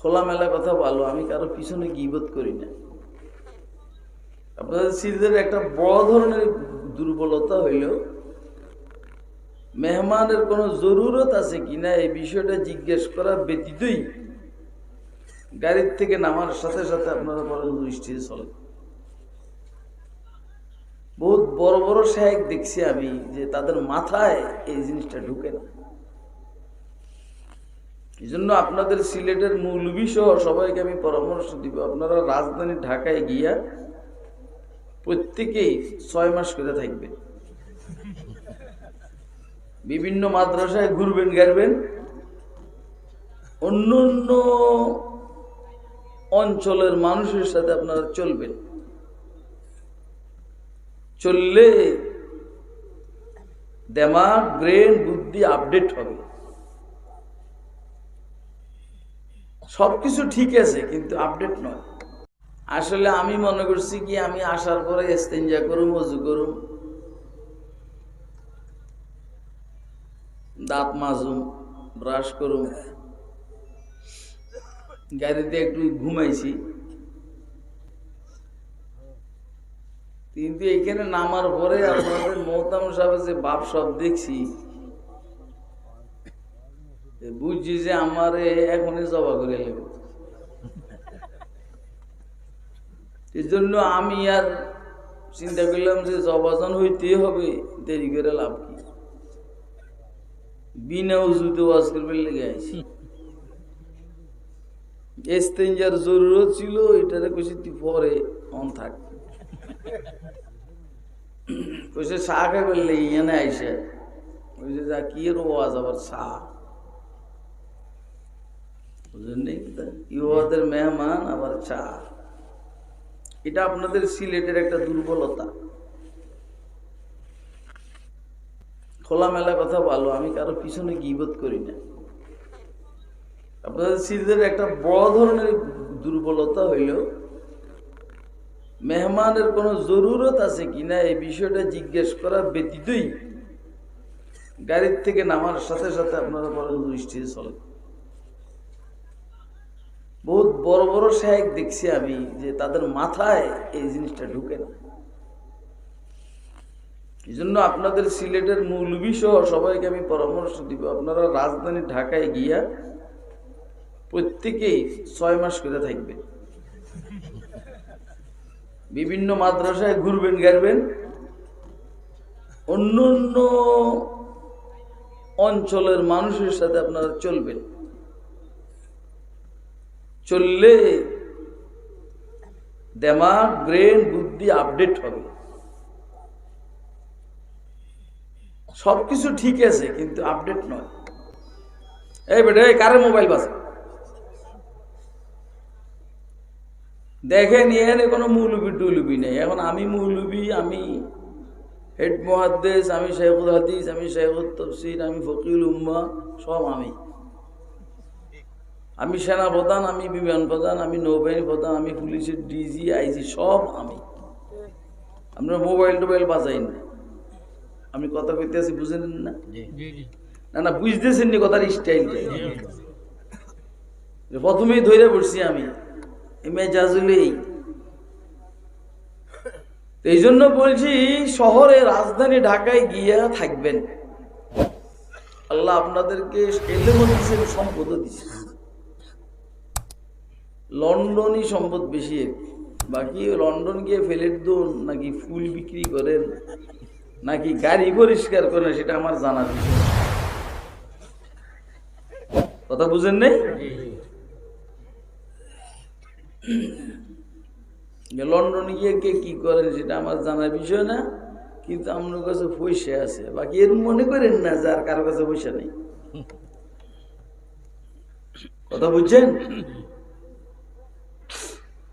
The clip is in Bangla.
খোলামেলা কথা ভালো আমি কারও পিছনে গিবোধ করি না। আপনাদের সিরিজের একটা বড় ধরনের দুর্বলতা হইল, মেহমানের কোনো জরুরত আছে কিনা এই বিষয়টা জিজ্ঞেস করা ব্যতীতই গাড়ির থেকে নামার সাথে সাথে আপনারা বলেন দৃষ্টিতে চলে। বহুত বড় বড় শাহেক দেখছি আমি যে তাদের মাথায় এই জিনিসটা ঢুকে না। এই জন্য আপনাদের সিলেটের মৌলবী সহ সবাইকে আমি পরামর্শ দিব। আপনারা রাজধানী ঢাকায় গিয়া প্রত্যেকেই ছয় মাস করে থাকবেন। বিভিন্ন মাদ্রাসায় ঘুরবেন, গাড়বেন। অন্য অন্য অঞ্চলের মানুষের সাথে আপনারা চলবেন। চললে দেমাগ, ব্রেন, বুদ্ধি আপডেট হবে। সবকিছু ঠিক আছে, কিন্তু আপডেট নয়। আসলে আমি মনে করছি কি, আমি আসার পরে এস্তেঞ্জা করুম, অজু করুম। দাঁত মাজুম ব্রাশ করুম। গাড়িতে একটু ঘুমাইছি। কিন্তু এখানে নামার পরে আপনাদের মৌতাম সাহেব যে বাপ সব দেখছি। বুঝছি যে আমার এখনই জবা করে লেগে এই জন্য আমি আর চিন্তা করলাম যে জবাজন হইতেই হবে, দেরি করে লাভ কি? বিনা উজুতে ওয়াজ করবে লেগে আইছি। এস্তেঞ্জার জরুরত ছিল, এটারে কইছি তুই পরে অন থাক। কইছে চা বললে ইয়ানে আইসে কইছে যা কি ওয়াজ আবার চা। বুঝলেন নি? ইউদের মেহমান আবার চা। এটা আপনাদের সিলেটের একটা দুর্বলতা। খোলামেলা কথা ভালো আমি কারও পিছনে গিবোধ করি না। আপনাদের সিলেটের একটা বড় ধরনের দুর্বলতা হইল, মেহমানের কোনো জরুরত আছে কিনা এই বিষয়টা জিজ্ঞেস করা ব্যতীতই গাড়ির থেকে নামার সাথে সাথে আপনারা বলেন দৃষ্টিতে চলে বহুত বড় বড় শাহেক দেখছি আমি যে তাদের মাথায় এই জিনিসটা ঢুকে না। এই জন্য আপনাদের সিলেটের মৌলবী সহ সবাইকে আমি পরামর্শ দিব, আপনারা রাজধানী ঢাকায় গিয়া প্রত্যেকেই ছয় মাস করে থাকবেন। বিভিন্ন মাদ্রাসায় ঘুরবেন গাড়বেন অন্য অন্য অঞ্চলের মানুষের সাথে আপনারা চলবেন। চললে দেমাগ, ব্রেন, বুদ্ধি আপডেট হবে। সবকিছু ঠিক আছে, কিন্তু আপডেট নয়। এই বেটা, এই কারে মোবাইল বাজে? দেখেন, এখানে কোনো মৌলবি টুলবি নেই। এখন আমি মৌলবি, আমি হেড মহাদ্দেশ আমি শেখুল হাদিস, আমি শেখুল তফসির, আমি ফকিল উম্মা, সব আমি। আমি সেনা প্রধান আমি বিমান প্রধান আমি নৌবাহিনী প্রধান আমি পুলিশের ডিজি আইজি সব আমি। আমরা মোবাইল টোবাইল বাজাই না। আমি কথা কইতে আছি বুঝেন না? না না বুঝতেছেন নি কথার স্টাইলটা প্রথমেই ধরে পড়ছি আমি। মেজাজুলেই এই জন্য বলছি শহরে রাজধানী ঢাকায় গিয়া থাকবেন। আল্লাহ আপনাদেরকে এলেমও সম্পদও দিচ্ছেন লন্ডনই সম্পদ বেশি। বাকি লন্ডন গিয়ে ফেলের দোন নাকি ফুল বিক্রি করেন, নাকি গাড়ি পরিষ্কার করেন, সেটা আমার জানার বিষয়। কথা বুঝেন নেই? লন্ডনে গিয়ে কে কি করেন, সেটা আমার জানার বিষয় না, কিন্তু আমার কাছে পয়সা আছে। বাকি এর মনে করেন না যে আর কারও কাছে পয়সা নেই। কথা বুঝছেন?